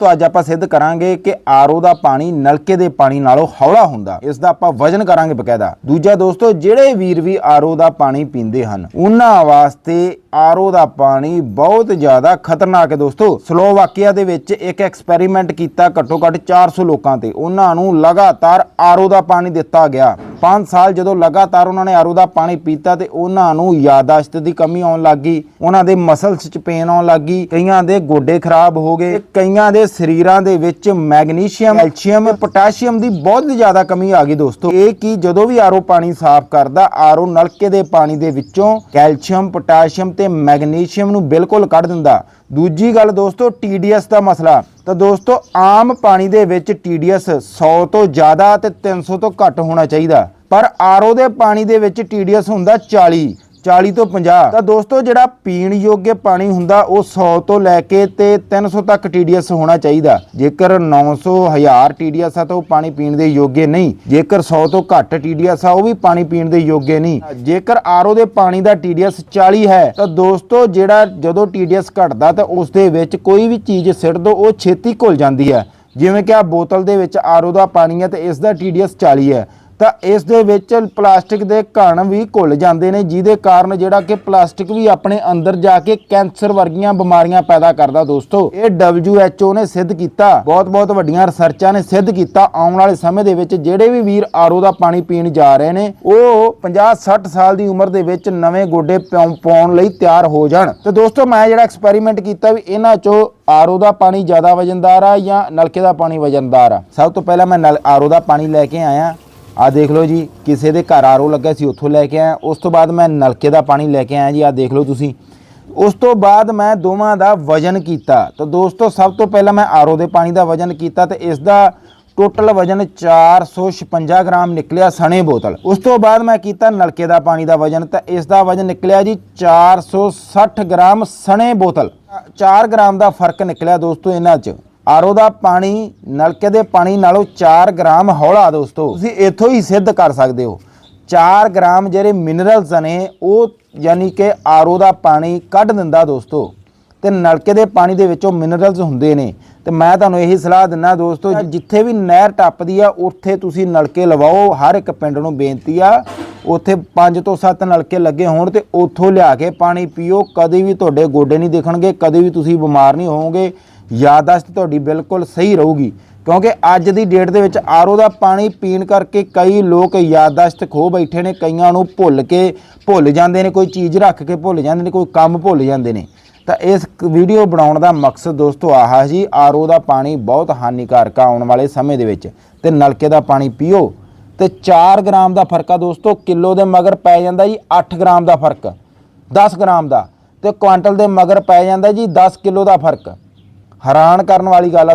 ਤੋਂ ਅੱਜ ਆਪਾਂ ਸਿੱਧ ਕਰਾਂਗੇ ਕਿ ਆਰਓ ਦਾ ਪਾਣੀ ਨਲਕੇ ਦੇ ਪਾਣੀ ਨਾਲੋਂ ਹੌਲਾ ਹੁੰਦਾ। ਇਸ ਦਾ ਆਪਾਂ ਵਜਨ ਕਰਾਂਗੇ ਬਕਾਇਦਾ। ਦੂਜਾ ਦੋਸਤੋ, ਜਿਹੜੇ ਵੀਰ ਵੀ ਆਰਓ ਦਾ ਪਾਣੀ ਪੀਂਦੇ ਹਨ, ਉਹਨਾਂ ਵਾਸਤੇ ਆਰਓ ਦਾ ਪਾਣੀ ਬਹੁਤ ਜ਼ਿਆਦਾ ਖਤਰਨਾਕ ਹੈ ਦੋਸਤੋ। ਸਲੋਵਾਕੀਆ ਦੇ ਵਿੱਚ ਇੱਕ ਐਕਸਪੈਰੀਮੈਂਟ ਕੀਤਾ ਘੱਟੋ ਘੱਟ 400 ਲੋਕਾਂ ਤੇ। ਉਹਨਾਂ ਨੂੰ ਲਗਾਤਾਰ ਆਰਓ ਦਾ ਪਾਣੀ ਦਿੱਤਾ ਗਿਆ। 5 ਸਾਲ ਜਦੋਂ ਲਗਾਤਾਰ ਉਹਨਾਂ ਨੇ ਆਰਓ ਦਾ ਪਾਣੀ ਪੀਤਾ ਤੇ ਉਹਨਾਂ ਨੂੰ ਯਾਦਾਸ਼ਤ ਦੀ ਕਮੀ ਆਉਣ ਲੱਗੀ ਉਹਨਾਂ ਦੇ ਮਸਲਸ 'ਚ ਪੇਨ ਆਉਣ ਲੱਗੀ ਕਈਆਂ ਦੇ ਗੋਡੇ ਖਰਾਬ ਹੋ ਗਏ ਕਈਆਂ ਦੇ ਸਰੀਰਾਂ ਦੇ ਵਿੱਚ ਮੈਗਨੀਸ਼ੀਅਮ, ਕੈਲਸ਼ੀਅਮ, ਪੋਟਾਸ਼ੀਅਮ ਦੀ ਬਹੁਤ ਜ਼ਿਆਦਾ ਕਮੀ ਆ ਗਈ ਦੋਸਤੋ। ਇਹ ਕੀ ਜਦੋਂ ਵੀ ਆਰੋ ਪਾਣੀ ਸਾਫ਼ ਕਰਦਾ, ਆਰੋ ਨਲਕੇ ਦੇ ਪਾਣੀ ਦੇ ਵਿੱਚੋਂ ਕੈਲਸ਼ੀਅਮ, ਪੋਟਾਸ਼ੀਅਮ ਤੇ ਮੈਗਨੀਸ਼ੀਅਮ ਨੂੰ ਬਿਲਕੁਲ ਕੱਢ ਦਿੰਦਾ। ਦੂਜੀ ਗੱਲ ਦੋਸਤੋ TDS ਦਾ ਮਸਲਾ। ਤਾਂ ਦੋਸਤੋ, ਆਮ ਪਾਣੀ ਦੇ ਵਿੱਚ TDS 100 ਤੋਂ ਜ਼ਿਆਦਾ ਤੇ 300 ਤੋਂ ਘੱਟ ਹੋਣਾ ਚਾਹੀਦਾ। ਪਰ ਆਰਓ ਦੇ ਪਾਣੀ ਦੇ ਵਿੱਚ TDS ਹੁੰਦਾ 40 40 ਤੋਂ 50 ਤਾਂ ਦੋਸਤੋ, ਜਿਹੜਾ ਪੀਣ ਯੋਗ ਪਾਣੀ ਹੁੰਦਾ, ਉਹ 100 ਤੋਂ ਲੈ ਕੇ ਤੇ 300 ਤੱਕ TDS ਹੋਣਾ ਚਾਹੀਦਾ। ਜੇਕਰ 900 1000 TDS ਆ, ਤਾਂ ਉਹ ਪਾਣੀ ਪੀਣ ਦੇ ਯੋਗ ਨਹੀਂ। ਜੇਕਰ 100 ਤੋਂ ਘੱਟ TDS ਆ, ਉਹ ਵੀ ਪਾਣੀ ਪੀਣ ਦੇ ਯੋਗ ਨਹੀਂ। ਜੇਕਰ RO ਦੇ ਪਾਣੀ ਦਾ TDS 40 ਹੈ, ਤਾਂ ਦੋਸਤੋ, ਜਿਹੜਾ ਜਦੋਂ TDS ਘਟਦਾ, ਤਾਂ ਉਸ ਦੇ ਵਿੱਚ ਕੋਈ ਵੀ ਚੀਜ਼ ਸਿੱਟ ਦੋ, ਉਹ ਛੇਤੀ ਘੁਲ ਜਾਂਦੀ ਹੈ। ਜਿਵੇਂ ਕਿ ਆ ਬੋਤਲ ਦੇ ਵਿੱਚ RO ਦਾ ਪਾਣੀ ਹੈ, ਤੇ ਇਸ ਦਾ TDS 40 ਹੈ। ਤਾਂ ਇਸ ਦੇ ਵਿੱਚ ਪਲਾਸਟਿਕ ਦੇ ਘਣ ਵੀ ਘੁਲ ਜਾਂਦੇ ਨੇ, ਜਿਹਦੇ ਕਾਰਨ ਜਿਹੜਾ ਕਿ ਪਲਾਸਟਿਕ ਵੀ ਆਪਣੇ ਅੰਦਰ ਜਾ ਕੇ ਕੈਂਸਰ ਵਰਗੀਆਂ ਬਿਮਾਰੀਆਂ ਪੈਦਾ ਕਰਦਾ ਦੋਸਤੋ। ਇਹ WHO ਨੇ ਸਿੱਧ ਕੀਤਾ। ਬਹੁਤ ਬਹੁਤ ਵੱਡੀਆਂ ਰਿਸਰਚਾਂ ਨੇ ਸਿੱਧ ਕੀਤਾ ਆਉਣ ਵਾਲੇ ਸਮੇਂ ਦੇ ਵਿੱਚ। ਜਿਹੜੇ ਵੀ ਵੀਰ ਆਰਓ ਦਾ ਪਾਣੀ ਪੀਣ ਜਾ ਰਹੇ ਨੇ, ਉਹ 50 60 ਸਾਲ ਦੀ ਉਮਰ ਦੇ ਵਿੱਚ ਨਵੇਂ ਗੋਡੇ ਪਿਉ- ਪਾਉਣ ਲਈ ਤਿਆਰ ਹੋ ਜਾਣ। ਤੇ ਦੋਸਤੋ, ਮੈਂ ਜਿਹੜਾ ਐਕਸਪੈਰੀਮੈਂਟ ਕੀਤਾ ਵੀ ਇਹਨਾਂ ਚੋਂ ਆਰਓ ਦਾ ਪਾਣੀ ਜ਼ਿਆਦਾ ਵਜਨਦਾਰ ਆ ਜਾਂ ਨਲਕੇ ਦਾ ਪਾਣੀ ਵਜਨਦਾਰ ਆ। ਸਭ ਤੋਂ ਪਹਿਲਾਂ ਮੈਂ ਨਲ ਆਰਓ ਦਾ ਪਾਣੀ ਲੈ ਕੇ ਆਇਆ। ਆ ਦੇਖ ਲਓ ਜੀ, ਕਿਸੇ ਦੇ ਘਰ ਆਰੋ ਲੱਗਾ ਸੀ, ਉੱਥੋਂ ਲੈ ਕੇ ਆਇਆ। ਉਸ ਤੋਂ ਬਾਅਦ ਮੈਂ ਨਲਕੇ ਦਾ ਪਾਣੀ ਲੈ ਕੇ ਆਇਆ ਜੀ ਆ ਦੇਖ ਲਓ ਤੁਸੀਂ। ਉਸ ਤੋਂ ਬਾਅਦ ਮੈਂ ਦੋਵਾਂ ਦਾ ਵਜਨ ਕੀਤਾ। ਤਾਂ ਦੋਸਤੋ, ਸਭ ਤੋਂ ਪਹਿਲਾਂ ਮੈਂ ਆਰਓ ਦੇ ਪਾਣੀ ਦਾ ਵਜਨ ਕੀਤਾ ਤੇ ਇਸ ਦਾ ਟੋਟਲ ਵਜਨ 456 ਗ੍ਰਾਮ ਨਿਕਲਿਆ ਸਣੇ ਬੋਤਲ। ਉਸ ਤੋਂ ਬਾਅਦ ਮੈਂ ਕੀਤਾ ਨਲਕੇ ਦਾ ਪਾਣੀ ਦਾ ਵਜਨ। ਤਾਂ ਇਸ ਦਾ ਵਜਨ ਨਿਕਲਿਆ ਜੀ 460 ਗ੍ਰਾਮ ਸਣੇ ਬੋਤਲ। 4 ਗ੍ਰਾਮ ਦਾ ਫ਼ਰਕ ਨਿਕਲਿਆ ਦੋਸਤੋ ਇਹਨਾਂ 'ਚ। ਆਰਓ ਦਾ ਪਾਣੀ, ਨਲਕੇ ਦੇ ਪਾਣੀ ਨਾਲੋਂ 4 ਗ੍ਰਾਮ ਹੌਲਾ ਦੋਸਤੋ। ਤੁਸੀਂ ਇੱਥੋਂ ਹੀ ਸਿੱਧ ਕਰ ਸਕਦੇ ਹੋ। 4 ਗ੍ਰਾਮ ਜਿਹੜੇ ਮਿਨਰਲਸ ਨੇ, ਉਹ ਯਾਨੀ ਕਿ ਆਰਓ ਦਾ ਪਾਣੀ ਕੱਢ ਦਿੰਦਾ ਦੋਸਤੋ। ਤੇ ਨਲਕੇ ਦੇ ਪਾਣੀ ਦੇ ਵਿੱਚੋਂ ਮਿਨਰਲਸ ਹੁੰਦੇ ਨੇ। ਤੇ ਮੈਂ ਤੁਹਾਨੂੰ ਇਹੀ ਸਲਾਹ ਦਿੰਦਾ ਦੋਸਤੋ, ਜਿੱਥੇ ਵੀ ਨਹਿਰ ਟੱਪਦੀ ਆ, ਉੱਥੇ ਤੁਸੀਂ ਨਲਕੇ ਲਵਾਓ। ਹਰ ਇੱਕ ਪਿੰਡ ਨੂੰ ਬੇਨਤੀ ਆ, ਉੱਥੇ 5 ਤੋਂ 7 ਨਲਕੇ ਲੱਗੇ ਹੋਣ ਤੇ ਉੱਥੋਂ ਲਿਆ ਕੇ ਪਾਣੀ ਪੀਓ। ਕਦੇ ਵੀ ਤੁਹਾਡੇ ਗੋਡੇ ਨਹੀਂ ਦਿਖਣਗੇ, ਕਦੇ ਵੀ ਤੁਸੀਂ ਬਿਮਾਰ ਨਹੀਂ ਹੋਵੋਗੇ। ਯਾਦਾਸ਼ਤ ਤੁਹਾਡੀ ਬਿਲਕੁਲ ਸਹੀ ਰਹੂਗੀ। ਕਿਉਂਕਿ ਅੱਜ ਦੀ ਡੇਟ ਦੇ ਵਿੱਚ ਆਰਓ ਦਾ ਪਾਣੀ ਪੀਣ ਕਰਕੇ ਕਈ ਲੋਕ ਯਾਦਾਸ਼ਤ ਖੋ ਬੈਠੇ ਨੇ, ਕਈਆਂ ਨੂੰ ਭੁੱਲ ਕੇ ਭੁੱਲ ਜਾਂਦੇ ਨੇ, ਕੋਈ ਚੀਜ਼ ਰੱਖ ਕੇ ਭੁੱਲ ਜਾਂਦੇ ਨੇ, ਕੋਈ ਕੰਮ ਭੁੱਲ ਜਾਂਦੇ ਨੇ। ਤਾਂ ਇਸ ਵੀਡੀਓ ਬਣਾਉਣ ਦਾ ਮਕਸਦ ਦੋਸਤੋ ਆਹਾ ਹੈ ਜੀ ਆਰਓ ਦਾ ਪਾਣੀ ਬਹੁਤ ਹਾਨੀਕਾਰਕ ਆ ਆਉਣ ਵਾਲੇ ਸਮੇਂ ਦੇ ਵਿੱਚ। ਤੇ ਨਲਕੇ ਦਾ ਪਾਣੀ ਪੀਓ। ਤੇ 4 ਗ੍ਰਾਮ ਦਾ ਫ਼ਰਕ ਆ ਦੋਸਤੋ, ਕਿਲੋ ਦੇ ਮਗਰ ਪੈ ਜਾਂਦਾ ਜੀ 8 ਗ੍ਰਾਮ ਦਾ ਫ਼ਰਕ 10 ਗ੍ਰਾਮ ਦਾ। ਤੇ ਕੁਆਂਟਲ ਦੇ ਮਗਰ ਪੈ ਜਾਂਦਾ ਜੀ 10 ਕਿਲੋ ਦਾ ਫ਼ਰਕ। ਹੈਰਾਨ ਕਰਨ ਵਾਲੀ ਗੱਲ ਆ